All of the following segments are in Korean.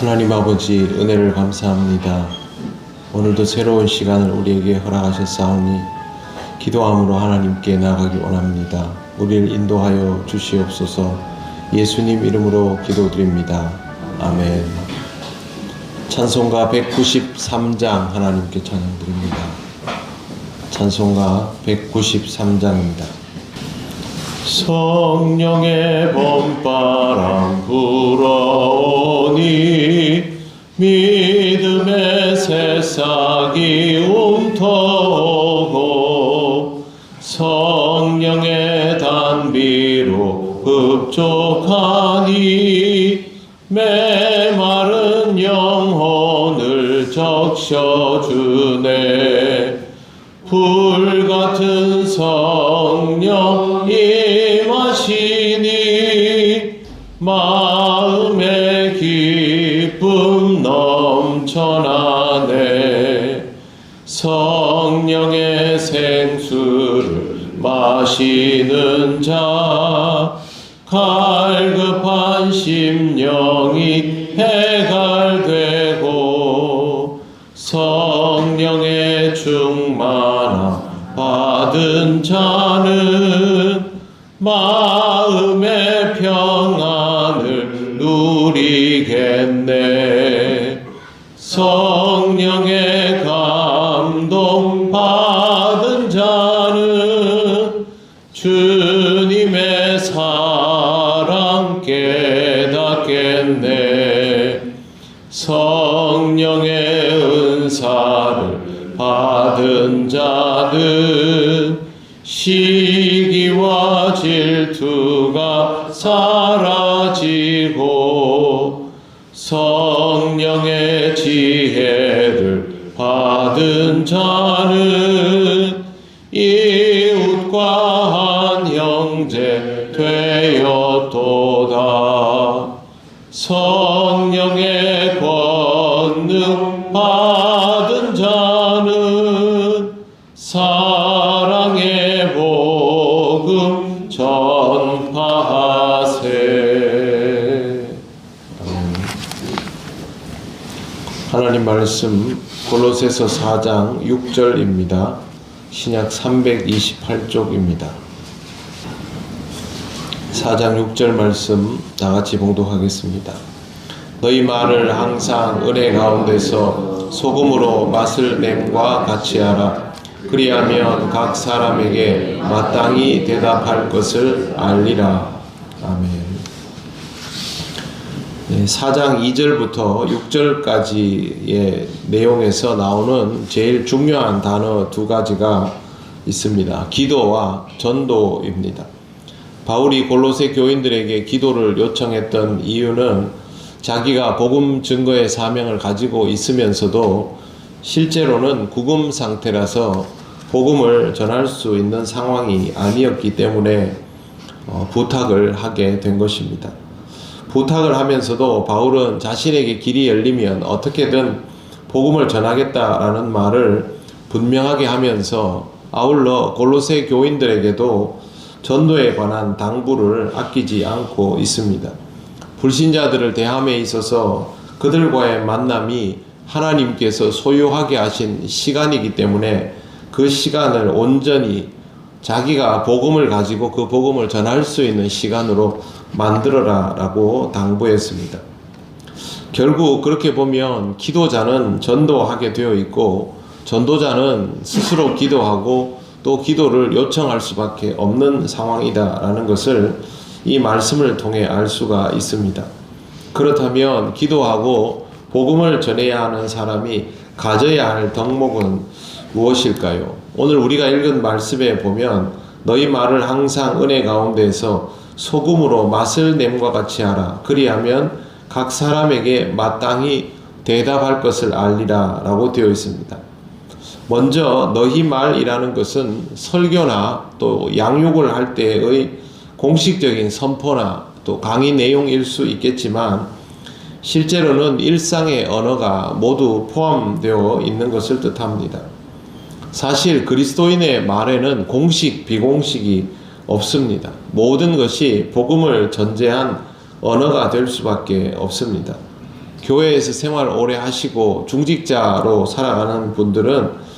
하나님 아버지 은혜를 감사합니다. 오늘도 새로운 시간을 우리에게 허락하셨사오니 기도함으로 하나님께 나가기 원합니다. 우리를 인도하여 주시옵소서 예수님 이름으로 기도드립니다. 아멘. 찬송가 193장 하나님께 찬양드립니다. 찬송가 193장입니다. 성령의 봄바람 불어오니 믿음의 새싹이 움터오고 성령의 단비로 흡족하니 메마른 영혼을 적셔주네. 불 마음의 기쁨 넘쳐나네. 성령의 생수를 마시는 자 갈급한 심령이 해갈되고 성령의 충만함 받은 자는 마 깨닫겠네. 성령의 은사를 받은 자는 시기와 질투가 사라지고 성령의 지혜를 받은 자는 이웃과 한 형제 성령의 권능 받은 자는 사랑의 복음 전파하세. 하나님 말씀 골로새서 4장 6절입니다. 신약 328쪽입니다. 4장 6절 말씀 다 같이 봉독하겠습니다. 너희 말을 항상 은혜 가운데서 소금으로 맛을 냄과 같이 하라. 그리하면 각 사람에게 마땅히 대답할 것을 알리라. 아멘. 네, 4장 2절부터 6절까지의 내용에서 나오는 제일 중요한 단어 두 가지가 있습니다. 기도와 전도입니다. 바울이 골로새 교인들에게 기도를 요청했던 이유는 자기가 복음 증거의 사명을 가지고 있으면서도 실제로는 구금 상태라서 복음을 전할 수 있는 상황이 아니었기 때문에 어, 부탁을 하게 된 것입니다. 부탁을 하면서도 바울은 자신에게 길이 열리면 어떻게든 복음을 전하겠다라는 말을 분명하게 하면서 아울러 골로새 교인들에게도 전도에 관한 당부를 아끼지 않고 있습니다. 불신자들을 대함에 있어서 그들과의 만남이 하나님께서 소유하게 하신 시간이기 때문에 그 시간을 온전히 자기가 복음을 가지고 그 복음을 전할 수 있는 시간으로 만들어라 라고 당부했습니다. 결국 그렇게 보면 기도자는 전도하게 되어 있고 전도자는 스스로 기도하고 또 기도를 요청할 수밖에 없는 상황이다라는 것을 이 말씀을 통해 알 수가 있습니다. 그렇다면 기도하고 복음을 전해야 하는 사람이 가져야 할 덕목은 무엇일까요? 오늘 우리가 읽은 말씀에 보면 너희 말을 항상 은혜 가운데서 소금으로 맛을 냄과 같이 하라. 그리하면 각 사람에게 마땅히 대답할 것을 알리라 라고 되어 있습니다. 먼저 너희 말이라는 것은 설교나 또 양육을 할 때의 공식적인 선포나 또 강의 내용일 수 있겠지만 실제로는 일상의 언어가 모두 포함되어 있는 것을 뜻합니다. 사실 그리스도인의 말에는 공식, 비공식이 없습니다. 모든 것이 복음을 전제한 언어가 될 수밖에 없습니다. 교회에서 생활 오래 하시고 중직자로 살아가는 분들은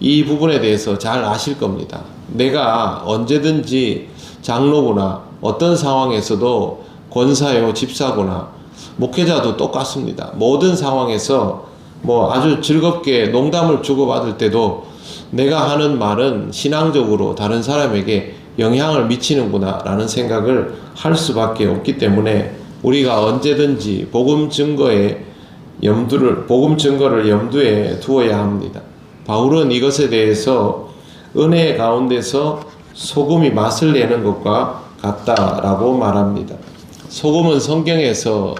이 부분에 대해서 잘 아실 겁니다. 내가 언제든지 장로구나 어떤 상황에서도 권사요 집사거나 목회자도 똑같습니다. 모든 상황에서 뭐 아주 즐겁게 농담을 주고받을 때도 내가 하는 말은 신앙적으로 다른 사람에게 영향을 미치는구나 라는 생각을 할 수밖에 없기 때문에 우리가 언제든지 복음 증거에 염두를 복음 증거를 염두에 두어야 합니다. 바울은 이것에 대해서 은혜 가운데서 소금이 맛을 내는 것과 같다라고 말합니다. 소금은 성경에서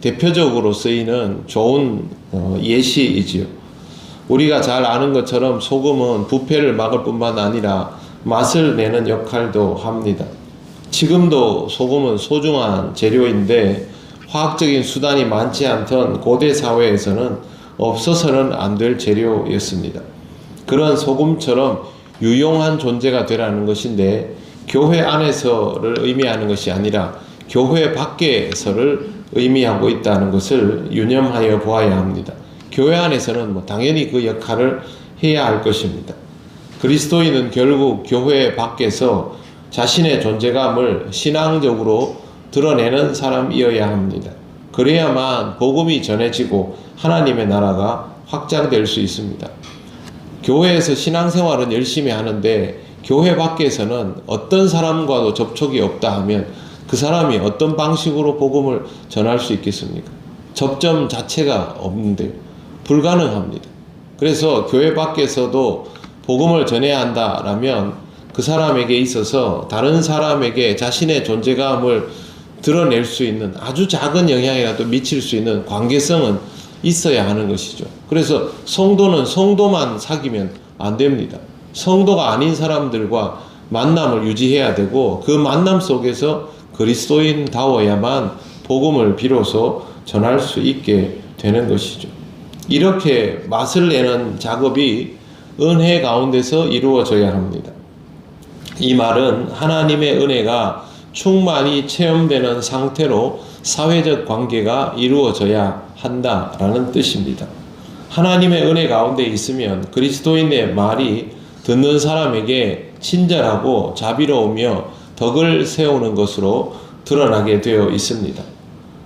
대표적으로 쓰이는 좋은 어, 예시이지요. 우리가 잘 아는 것처럼 소금은 부패를 막을 뿐만 아니라 맛을 내는 역할도 합니다. 지금도 소금은 소중한 재료인데 화학적인 수단이 많지 않던 고대 사회에서는 없어서는 안 될 재료였습니다. 그런 소금처럼 유용한 존재가 되라는 것인데 교회 안에서를 의미하는 것이 아니라 교회 밖에서를 의미하고 있다는 것을 유념하여 보아야 합니다. 교회 안에서는 뭐 당연히 그 역할을 해야 할 것입니다. 그리스도인은 결국 교회 밖에서 자신의 존재감을 신앙적으로 드러내는 사람이어야 합니다. 그래야만 복음이 전해지고 하나님의 나라가 확장될 수 있습니다. 교회에서 신앙생활은 열심히 하는데 교회 밖에서는 어떤 사람과도 접촉이 없다 하면 그 사람이 어떤 방식으로 복음을 전할 수 있겠습니까? 접점 자체가 없는데 불가능합니다. 그래서 교회 밖에서도 복음을 전해야 한다라면 그 사람에게 있어서 다른 사람에게 자신의 존재감을 드러낼 수 있는 아주 작은 영향이라도 미칠 수 있는 관계성은 있어야 하는 것이죠. 그래서 성도는 성도만 사귀면 안 됩니다. 성도가 아닌 사람들과 만남을 유지해야 되고 그 만남 속에서 그리스도인다워야만 복음을 비로소 전할 수 있게 되는 것이죠. 이렇게 맛을 내는 작업이 은혜 가운데서 이루어져야 합니다. 이 말은 하나님의 은혜가 충만히 체험되는 상태로 사회적 관계가 이루어져야 한다라는 뜻입니다. 하나님의 은혜 가운데 있으면 그리스도인의 말이 듣는 사람에게 친절하고 자비로우며 덕을 세우는 것으로 드러나게 되어 있습니다.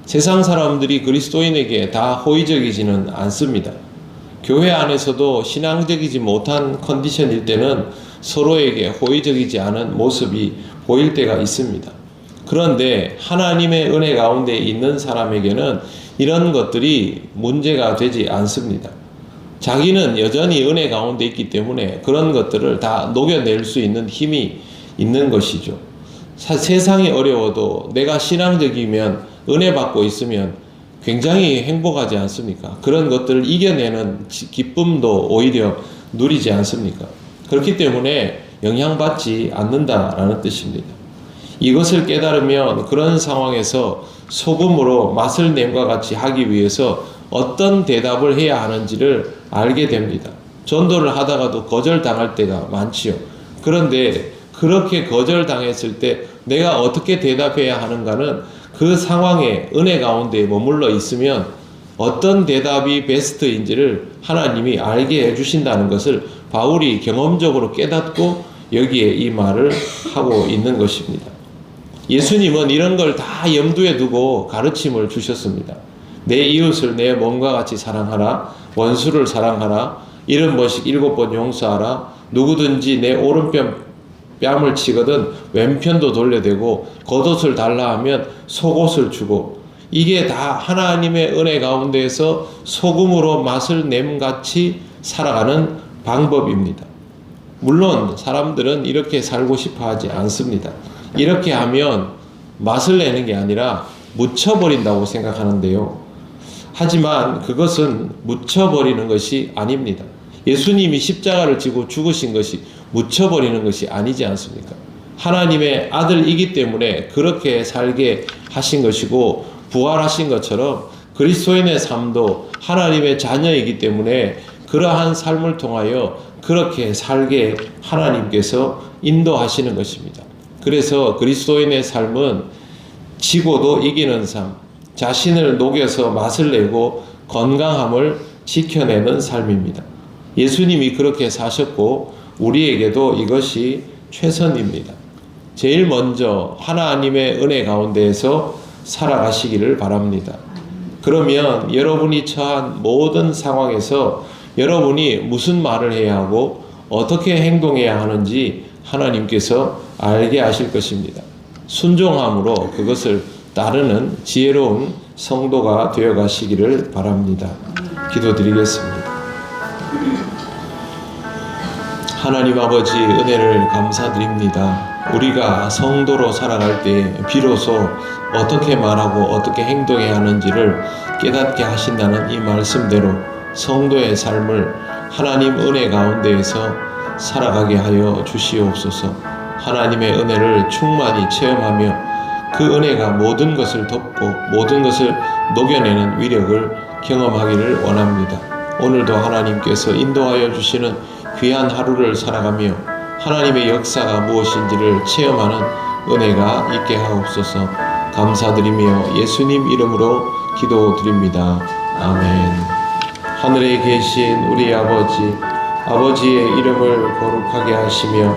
세상 사람들이 그리스도인에게 다 호의적이지는 않습니다. 교회 안에서도 신앙적이지 못한 컨디션일 때는 서로에게 호의적이지 않은 모습이 보일 때가 있습니다. 그런데 하나님의 은혜 가운데 있는 사람에게는 이런 것들이 문제가 되지 않습니다. 자기는 여전히 은혜 가운데 있기 때문에 그런 것들을 다 녹여낼 수 있는 힘이 있는 것이죠. 사, 세상이 어려워도 내가 신앙적이면 은혜 받고 있으면 굉장히 행복하지 않습니까? 그런 것들을 이겨내는 기쁨도 오히려 누리지 않습니까? 그렇기 때문에 영향받지 않는다라는 뜻입니다. 이것을 깨달으면 그런 상황에서 소금으로 맛을 냄과 같이 하기 위해서 어떤 대답을 해야 하는지를 알게 됩니다. 전도를 하다가도 거절당할 때가 많지요. 그런데 그렇게 거절당했을 때 내가 어떻게 대답해야 하는가는 그 상황에 은혜 가운데 머물러 있으면 어떤 대답이 베스트인지를 하나님이 알게 해주신다는 것을 바울이 경험적으로 깨닫고 여기에 이 말을 하고 있는 것입니다. 예수님은 이런 걸 다 염두에 두고 가르침을 주셨습니다. 내 이웃을 내 몸과 같이 사랑하라. 원수를 사랑하라. 이런 것씩 일곱 번 용서하라. 누구든지 내 오른편 뺨을 치거든 왼편도 돌려대고 겉옷을 달라 하면 속옷을 주고 이게 다 하나님의 은혜 가운데에서 소금으로 맛을 냄같이 살아가는 방법입니다. 물론 사람들은 이렇게 살고 싶어 하지 않습니다. 이렇게 하면 맛을 내는 게 아니라 묻혀버린다고 생각하는데요. 하지만 그것은 묻혀버리는 것이 아닙니다. 예수님이 십자가를 지고 죽으신 것이 묻혀버리는 것이 아니지 않습니까? 하나님의 아들이기 때문에 그렇게 살게 하신 것이고 부활하신 것처럼 그리스도인의 삶도 하나님의 자녀이기 때문에 그러한 삶을 통하여 그렇게 살게 하나님께서 인도하시는 것입니다. 그래서 그리스도인의 삶은 지고도 이기는 삶, 자신을 녹여서 맛을 내고 건강함을 지켜내는 삶입니다. 예수님이 그렇게 사셨고 우리에게도 이것이 최선입니다. 제일 먼저 하나님의 은혜 가운데에서 살아가시기를 바랍니다. 그러면 여러분이 처한 모든 상황에서 여러분이 무슨 말을 해야 하고 어떻게 행동해야 하는지 하나님께서 알게 하실 것입니다. 순종함으로 그것을 따르는 지혜로운 성도가 되어 가시기를 바랍니다. 기도드리겠습니다. 하나님 아버지 은혜를 감사드립니다. 우리가 성도로 살아갈 때 비로소 어떻게 말하고 어떻게 행동해야 하는지를 깨닫게 하신다는 이 말씀대로 성도의 삶을 하나님 은혜 가운데에서 살아가게 하여 주시옵소서. 하나님의 은혜를 충만히 체험하며 그 은혜가 모든 것을 덮고 모든 것을 녹여내는 위력을 경험하기를 원합니다. 오늘도 하나님께서 인도하여 주시는 귀한 하루를 살아가며 하나님의 역사가 무엇인지를 체험하는 은혜가 있게 하옵소서 감사드리며 예수님 이름으로 기도드립니다. 아멘. 하늘에 계신 우리 아버지, 아버지의 이름을 거룩하게 하시며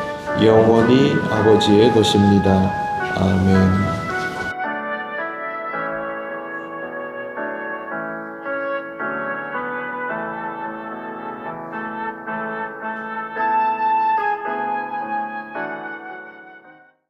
영원히 아버지의 것입니다. 아멘.